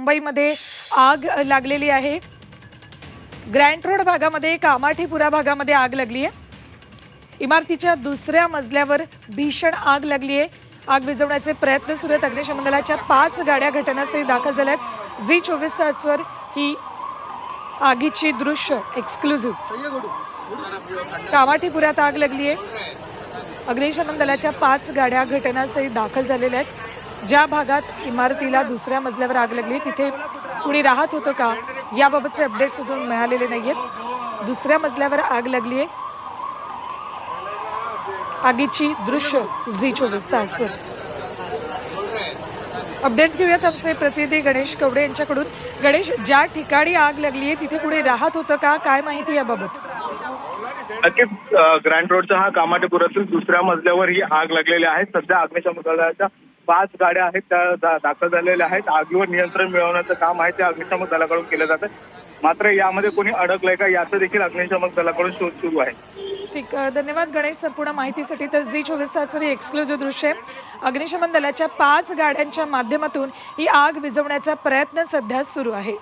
मुंबईमध्ये आग लागलेली आहे. ग्रँड रोड भागामध्ये कामाठीपुरा भागामध्ये आग लागली आहे इमारतीच्या दुसऱ्या मजल्यावर भीषण आग लागली आहे आग विझवण्याचे प्रयत्न सुरू आहेत. अग्निशमन दलाच्या पाच गाड्या घटनास्थळी दाखल झाल्या आहेत झी चोवीस तासवर ही आगीची दृश्य एक्सक्लुझिव्ह कामाठीपुऱ्यात आग लागली आहे अग्निशमन दलाच्या पाच गाड्या घटनास्थळी दाखल झालेल्या आहेत. ज्या भागात इमारतीला दुसऱ्या मजल्यावर आग लागली तिथे कुणी राहत होतं का? याबाबतचे अपडेट्स अजून मिळालेले नाहीयेत. दुसऱ्या मजल्यावर आग लागली आहे आगीची दृश्य झी चोवीस तासवर. अपडेट्स घेऊयात आमचे प्रतिनिधी गणेश कवडे यांच्याकडून. गणेश ज्या ठिकाणी आग लागली आहे तिथे कुणी राहत होतं का? काय माहिती याबाबत? नक्कीच ग्रँड रोडचा हा कामाटेपुरातील दुसऱ्या मजल्यावर ही आग लागलेली आहे. सध्या अग्निशमन दलाच्या पाच गाड्या आहेत त्या दाखल झालेल्या आहेत. आगीवर नियंत्रण मिळवण्याचं काम आहे ते अग्निशमन दलाकडून केलं जातं. मात्र यामध्ये कोणी अडकलंय का याचं देखील अग्निशमन दलाकडून शोध सुरू आहे. ठीक धन्यवाद गणेश संपूर्ण माहितीसाठी. तर झी चोवीस तासवर एक्सक्लुझिव्ह दृश्य आहे. अग्निशमन दलाच्या पाच गाड्यांच्या माध्यमातून ही आग विझवण्याचा प्रयत्न सध्या सुरू आहे.